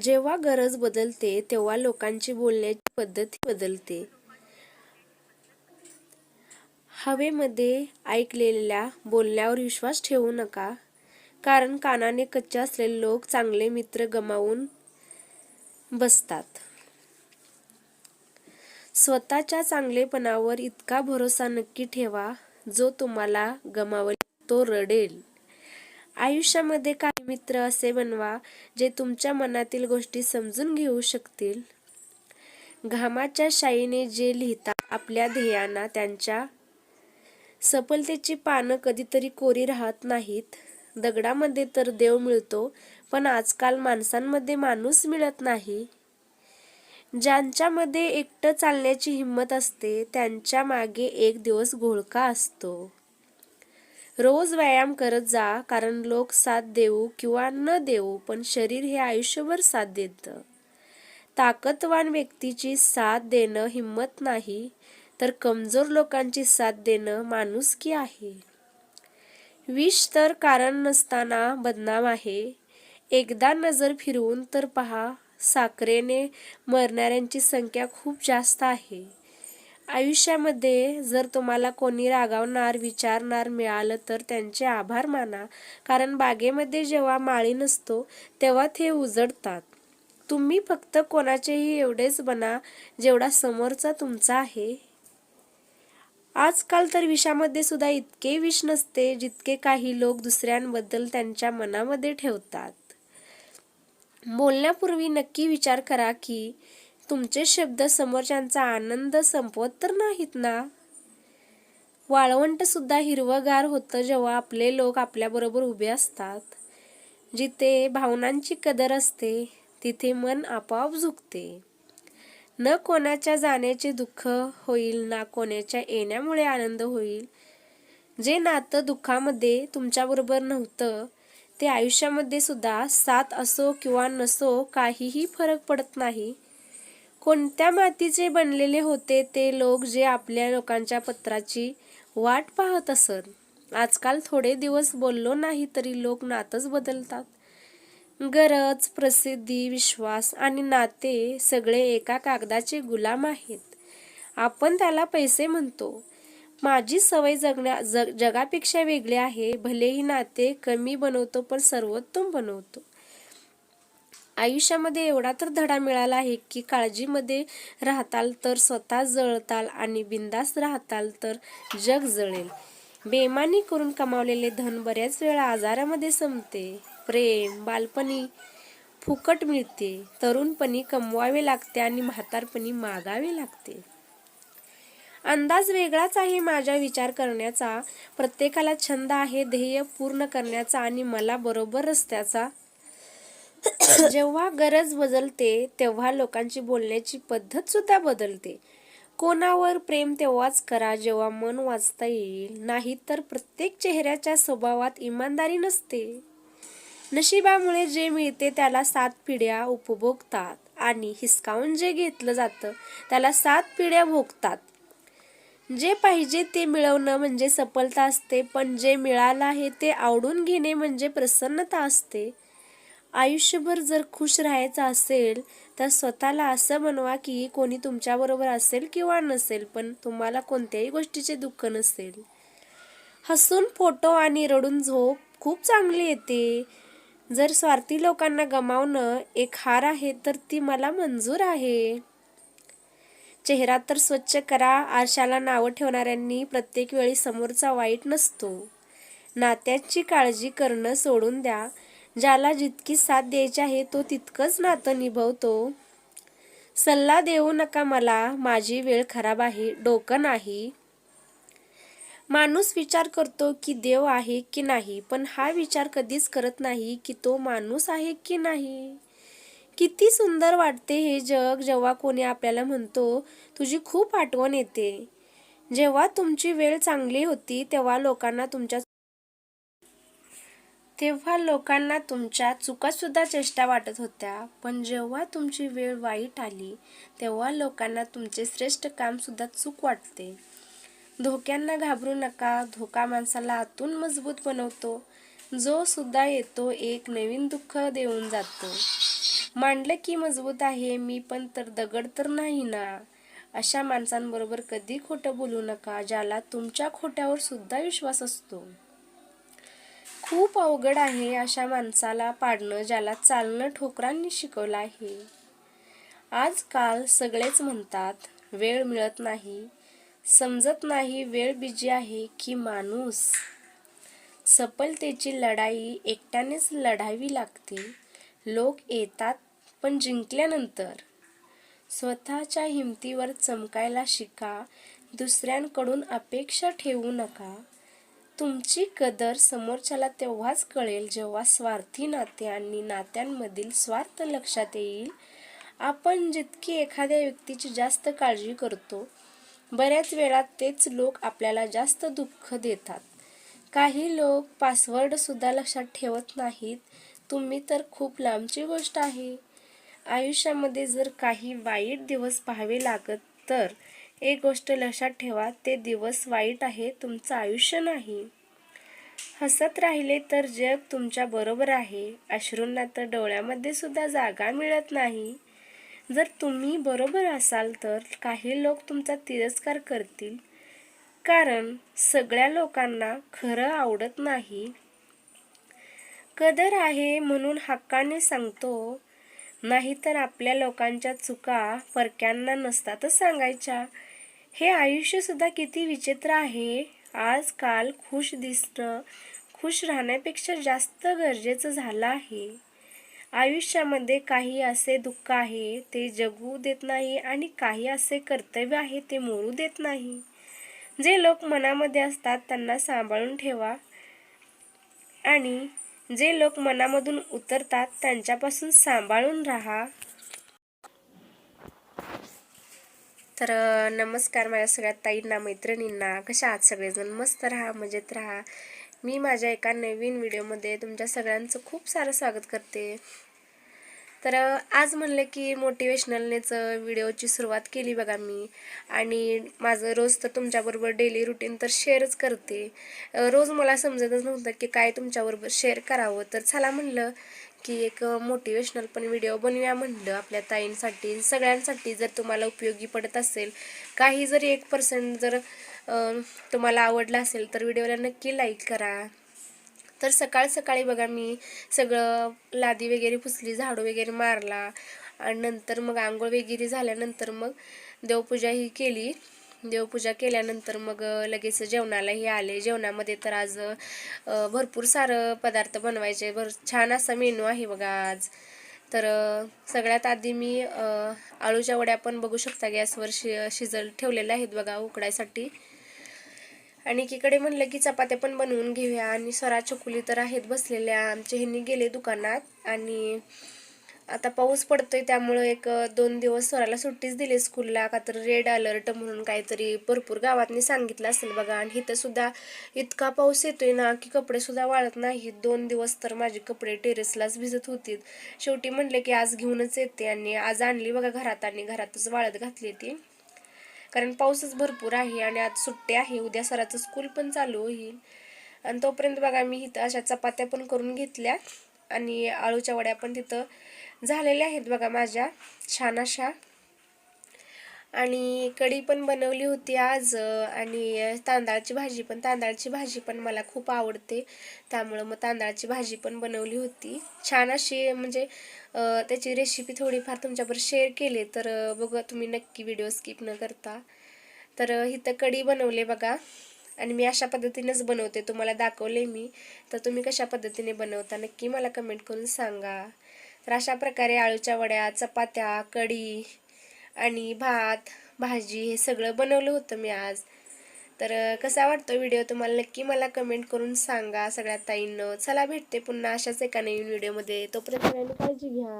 जेव्हा गरज बदलते तेव्हा लोकांची बोलण्याची पद्धती बदलते. हवेमध्ये ऐकलेल्या बोलण्यावर विश्वास ठेवू नका कारण कानाने कच्चे असलेले लोक चांगले मित्र गमावून बसतात. स्वतःच्या चांगलेपणावर इतका भरोसा नक्की ठेवा जो तुम्हाला गमावले तो रडेल. आयुष्यामध्ये काय मित्र असे बनवा जे तुमच्या मनातील गोष्टी समजून घेऊ शकतील. घामाच्या शाईने जे लिहितात आपल्या ध्येयांना त्यांच्या सफलतेची पानं कधीतरी कोरी राहत नाहीत. दगडामध्ये तर देव मिळतो पण आजकाल माणसांमध्ये माणूस मिळत नाही. ज्यांच्यामध्ये एकटं चालण्याची हिंमत असते त्यांच्या मागे एक दिवस घोळका असतो. रोज व्यायाम करत जा कारण लोक साथ देऊ किंवा न देऊ पण शरीर हे आयुष्यभर साथ देतं. ताकदवान व्यक्तीची साथ देणं हिंमत नाही तर कमजोर लोकांची साथ देणं माणुसकी आहे. विष तर कारण नसताना बदनाम आहे. एकदा नजर फिरवून तर पहा साखरेने मरणाऱ्यांची संख्या खूप जास्त आहे. आयुष्यामध्ये जर तुम्हाला कोणी रागावणार विचारणार मिळालं तर त्यांचे आभार माना. कारण बागेमध्ये जेव्हा माळी नसतो तेव्हा ते उजडतात. तुम्ही फक्त कोणाचेही एवढेच बना जेवढा समोरचा तुमचा आहे. आजकाल तर विषामध्ये सुद्धा इतके विष नसते जितके काही लोक दुसऱ्यांबद्दल त्यांच्या मनामध्ये ठेवतात. बोलण्यापूर्वी नक्की विचार करा की तुमचे शब्द समोरच्यांचा आनंद संपवत तर नाहीत ना? वाळवंट सुद्धा हिरवगार होतं जेव्हा आपले लोक आपल्याबरोबर उभे असतात. जिथे भावनांची कदर असते तिथे मन आपोआप झुकते. न कोणाच्या जाण्याचे दुःख होईल ना कोणाच्या येण्यामुळे आनंद होईल. जे नातं दुःखामध्ये तुमच्याबरोबर नव्हतं ते आयुष्यामध्ये सुद्धा साथ असो किंवा नसो काहीही फरक पडत नाही. कोणत्या मातीचे बनलेले होते ते लोक जे आपल्या लोकांच्या पत्राची वाट पाहत असत? आजकाल थोडे दिवस बोललो नाही तरी लोक नातच बदलतात. गरज प्रसिद्धी विश्वास आणि नाते सगळे एका कागदाचे गुलाम आहेत. आपण त्याला पैसे म्हणतो. माझी सवय जगण्या जग जगापेक्षा वेगळी आहे. भलेही नाते कमी बनवतो पण सर्वोत्तम बनवतो. आयुष्यामध्ये एवढा तर धडा मिळाला आहे की काळजीमध्ये राहताल तर स्वतः जळताल आणि बिंदास राहताल तर जग जळेल. बेमानी करून कमावलेले धन बऱ्याच वेळा आजारामध्ये संपते. प्रेम बालपणी फुकट मिळते. तरुणपणी कमवावे लागते आणि म्हातारपणी मागावे लागते. अंदाज वेगळाच आहे माझ्या विचार करण्याचा. प्रत्येकाला छंद आहे ध्येय पूर्ण करण्याचा आणि मला बरोबर रस्त्याचा जेव्हा गरज बदलते तेव्हा लोकांची बोलण्याची पद्धत सुद्धा बदलते. कोणावर प्रेम तेव्हाच करा जेव्हा मन वाचता येईल. नाही तर प्रत्येक चेहऱ्याच्या स्वभावात इमानदारी नसते. नशिबामुळे जे मिळते त्याला सात पिढ्या उपभोगतात आणि हिसकावून जे घेतलं जातं त्याला सात पिढ्या भोगतात. जे पाहिजे ते मिळवणं म्हणजे सफलता असते पण जे मिळालं आहे ते आवडून घेणे म्हणजे प्रसन्नता असते. आयुष्यभर जर खुश राहायचं असेल तर स्वतःला असं बनवा की कोणी तुमच्याबरोबर असेल किंवा नसेल पण तुम्हाला कोणत्याही गोष्टीचे दुःख नसेल. हसून फोटो आणि रडून झोप खूप चांगली येते. जर स्वार्थी लोकांना गमावणं एक हार आहे तर ती मला मंजूर आहे. चेहरा तर स्वच्छ करा आरशाला नावं ठेवणाऱ्यांनी प्रत्येक वेळी समोरचा वाईट नसतो. नात्याची काळजी करणं सोडून द्या. ज्याला जितकी साथ द्यायची आहे तो तितकंच नातं निभवतो. सल्ला देऊ नका मला माझी वेळ खराब आहे डोकं नाही. माणूस विचार करतो की देव आहे की नाही पण हा विचार कधीच करत नाही की तो माणूस आहे की नाही. किती सुंदर वाटते हे जग जेव्हा कोणी आपल्याला म्हणतो तुझी खूप आठवण येते. जेव्हा तुमची वेळ चांगली होती तेव्हा लोकांना तुमच्या तेव्हा लोकांना तुमच्या चुकासुद्धा चेष्टा वाटत होत्या. पण जेव्हा तुमची वेळ वाईट आली तेव्हा लोकांना तुमचे श्रेष्ठ कामसुद्धा चूक वाटते. धोक्यांना घाबरू नका धोका माणसाला आतून मजबूत बनवतो. जो सुद्धा येतो एक नवीन दुःख देऊन जातो. मांडलं की मजबूत आहे मी पण तर दगड तर नाही ना. अशा माणसांबरोबर कधी खोटं बोलू नका ज्याला तुमच्या खोट्यावर सुद्धा विश्वास असतो. खूप अवघड आहे अशा माणसाला पाडणं ज्याला चालणं ठोकरांनी शिकवलं आहे. आजकाल सगळेच म्हणतात वेळ मिळत नाही. समजत नाही वेळ बिजी आहे की माणूस. सफलतेची लढाई एकट्यानेच लढावी लागते. लोक येतात पण जिंकल्यानंतर. स्वतःच्या हिमतीवर चमकायला शिका दुसऱ्यांकडून अपेक्षा ठेवू नका. तुमची कदर समोरच्याला तेव्हाच कळेल जेव्हा स्वार्थी नाते आणि नात्यांमधील स्वार्थ लक्षात येईल. आपण जितकी एखाद्या व्यक्तीची जास्त काळजी करतो बऱ्याच वेळा तेच लोक आपल्याला जास्त दुःख देतात. काही लोक पासवर्डसुद्धा लक्षात ठेवत नाहीत. तुम्ही तर खूप लांबची गोष्ट आहे. आयुष्यामध्ये जर काही वाईट दिवस पाहावे लागत तर एक गोष्ट लक्षात ठेवा ते दिवस वाईट आहे तुमचं आयुष्य नाही. हसत राहिले तर जग तुमच्या बरोबर आहे अश्रूंना तर डोळ्यामध्ये सुद्धा जागा मिळत नाही. जर तुम्ही बरोबर असाल तर काही लोक तुमचा तिरस्कार करतील कारण सगळ्या लोकांना खरं आवडत नाही. कदर आहे म्हणून हक्काने सांगतो नाहीतर आपल्या लोकांच्या चुका परक्यांना नसतातच सांगायच्या. हे आयुष्यसुद्धा किती विचित्र आहे. आजकाल खुश दिसणं खुश राहण्यापेक्षा जास्त गरजेचं झालं आहे. आयुष्यामध्ये काही असे दुःख आहे ते जगू देत नाही आणि काही असे कर्तव्य आहे ते मोरू देत नाही. जे लोक मनामध्ये असतात त्यांना सांभाळून ठेवा आणि जे लोक मनामधून उतरतात त्यांच्यापासून सांभाळून राहा. तर नमस्कार माझ्या सगळ्या ताईंना मैत्रिणींना. कशा आहात सगळेजण? मस्त राहा मजेत राहा. मी माझ्या एका नवीन व्हिडिओमध्ये तुमच्या सगळ्यांचं खूप सारं स्वागत करते. तर आज म्हणलं की मोटिवेशनलनेच व्हिडिओची सुरुवात केली बघा मी. आणि माझं रोज तर तुमच्याबरोबर डेली रुटीन तर शेअरच करते. रोज मला समजतच नव्हतं की काय तुमच्याबरोबर शेअर करावं. तर चला म्हणलं की एक मोटिवेशनल पण व्हिडिओ बनवूया म्हणलं आपल्या ताईंसाठी. सगळ्यांसाठी जर तुम्हाला उपयोगी पडत असेल काही जरी एक पर्सेंट जर तुम्हाला आवडला असेल तर व्हिडिओला नक्की लाईक करा. तर सकाळ सकाळी बघा मी सगळं लादी वगैरे पुसली झाडू वगैरे मारला. आणि नंतर मग आंघोळ वगैरे झाल्यानंतर मग देवपूजा ही केली. देवपूजा केल्यानंतर मग लगेच जेवणालाही आले. जेवणामध्ये तर आज भरपूर सारं पदार्थ बनवायचे. भर छान असा मेनू आहे बघा आज. तर सगळ्यात आधी मी आळूच्या वड्या पण बघू शकता गॅसवर शि शिजल ठेवलेल्या आहेत बघा उकडायसाठी. आणि एकीकडे म्हणलं की चपात्या पण बनवून घेऊया. आणि स्वरा चकुली तर आहेत बसलेल्या. आमचे ह्यांनी गेले दुकानात. आणि आता पाऊस पडतोय त्यामुळं एक दोन दिवस स्वराला सुट्टीच दिली स्कूलला. का तर रेड अलर्ट म्हणून काहीतरी भरपूर गावातनी सांगितलं असेल बघा. आणि इथं सुद्धा इतका पाऊस येतोय ना की कपडे सुद्धा वाळत नाहीत. दोन दिवस तर माझे कपडे टेरेसलाच भिजत होतीत. शेवटी म्हणले की आज घेऊनच येते आणि आज आणली बघा घरात आणि घरातच वाळत घातली ती. कारण पाऊसच भरपूर आहे आणि आज सुट्टी आहे. उद्या सराचं स्कूल पण चालू होईल. आणि तोपर्यंत बघा मी इथं अशा चपात्या पण करून घेतल्या. आणि आळूच्या वड्या पण तिथं झालेल्या आहेत बघा माझ्या. छान अशा. आणि कढी पण बनवली होती आज आणि तांदळाची भाजी पण तांदळाची भाजी पण मला खूप आवडते. त्यामुळं मग तांदळाची भाजी पण बनवली होती. छान अशी म्हणजे त्याची रेसिपी थोडीफार तुमच्याबरोबर शेअर केली तर बघा तुम्ही नक्की व्हिडिओ स्किप न करता. तर इथं कढी बनवले बघा. आणि मी अशा पद्धतीनेच बनवते. तुम्हाला दाखवले मी. तर तुम्ही कशा पद्धतीने बनवता नक्की मला कमेंट करून सांगा. तर अशा प्रकारे आळूच्या वड्या चपात्या कढी आणि भात भाजी हे सगळं बनवलं होतं मी आज. तर कसा वाटतो व्हिडिओ तुम्हाला? नक्की मला कमेंट करून सांगा. सगळ्या ताईंनं चला भेटते पुन्हा अशाच एका नवीन व्हिडिओमध्ये. तोपर्यंत काळजी घ्या.